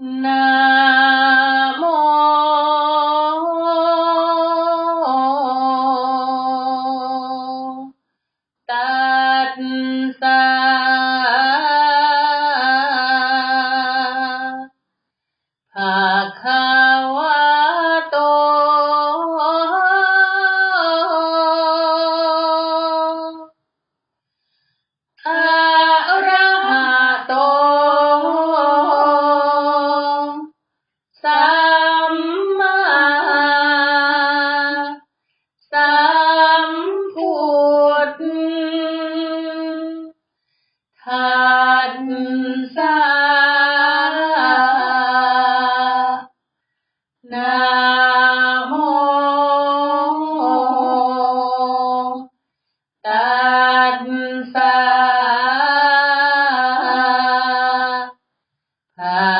na Ah.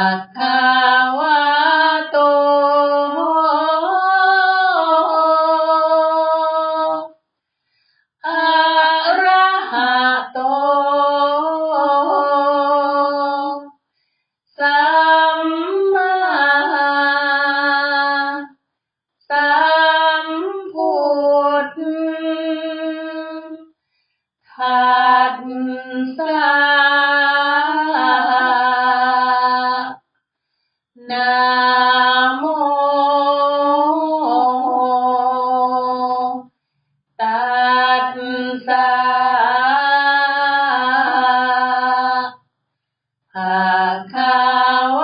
Hakawato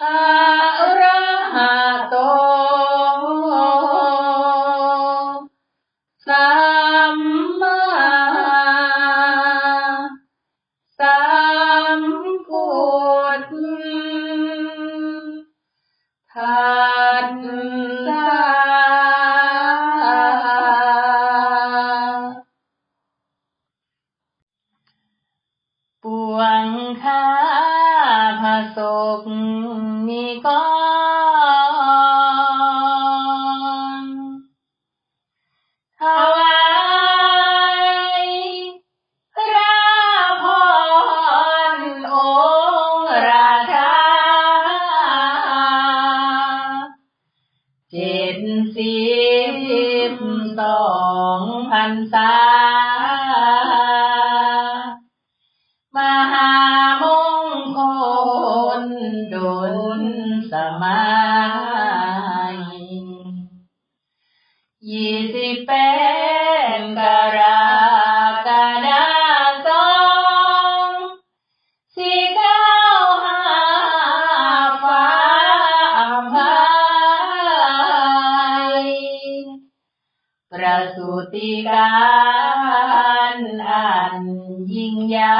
Arahato. Samma องพันษามหามงคลดนสมัยยี่สิบแปดกระ ติการอันยิ่งใหญ่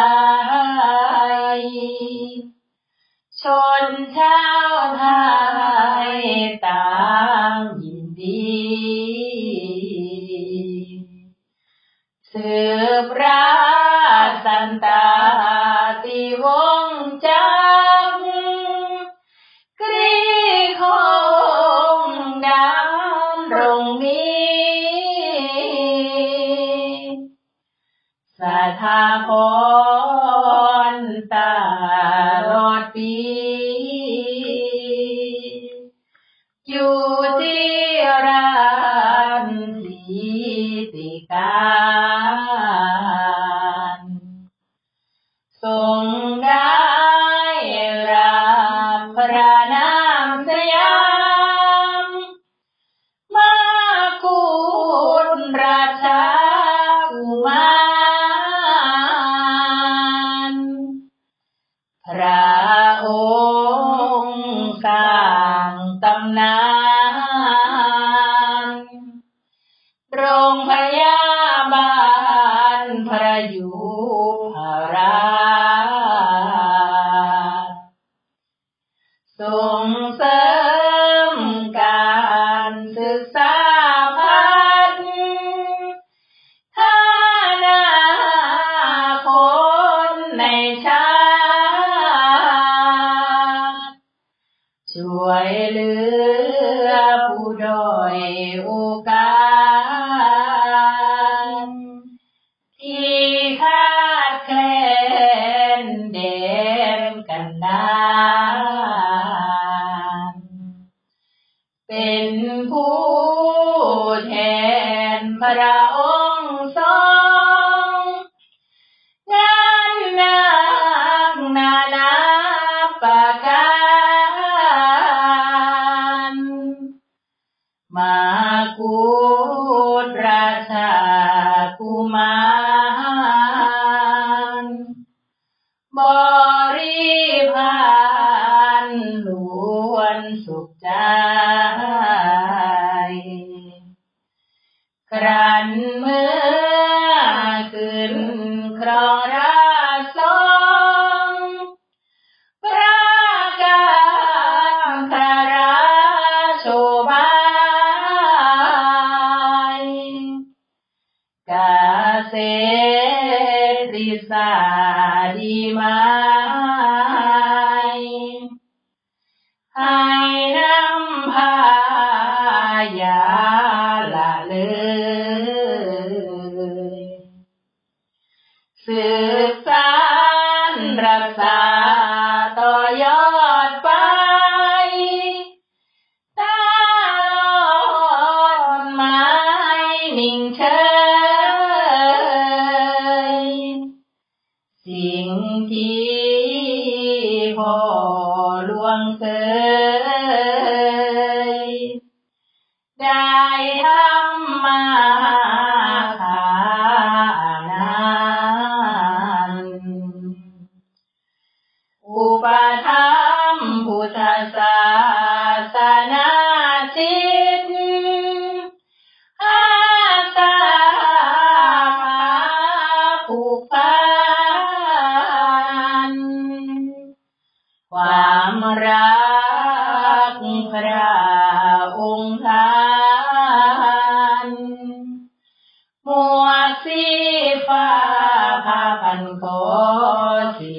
ชนชาวไทยต่างยินดีสืบราสันตา สถาพรตลอดปีอยู่ที่ร้านทีติกา ยาบาลพระยุพรา องค์ทรงงามนันานาปะการมากุฎราชากุมา មើគឺក្ររាសងប្រកាប្រារាជោបាយកាសេរិសាឌីមា في หัวสีฟ้าพาพันคอสี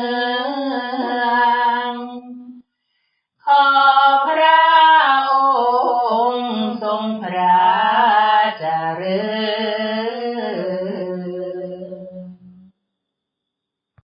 Ah.